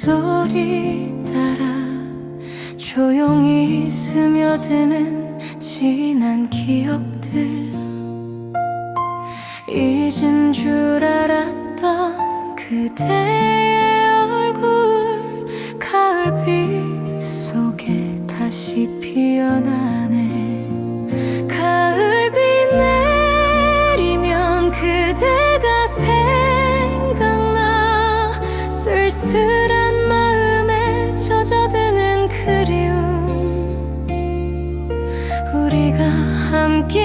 빗소리 따라 조용히 스며드는 지난 기억들. 잊은 줄 알았던 그대의 얼굴 가을빛 속에 다시 피어나네. 가을비 내리면 그대가 생각나 쓸쓸한 우리가 함께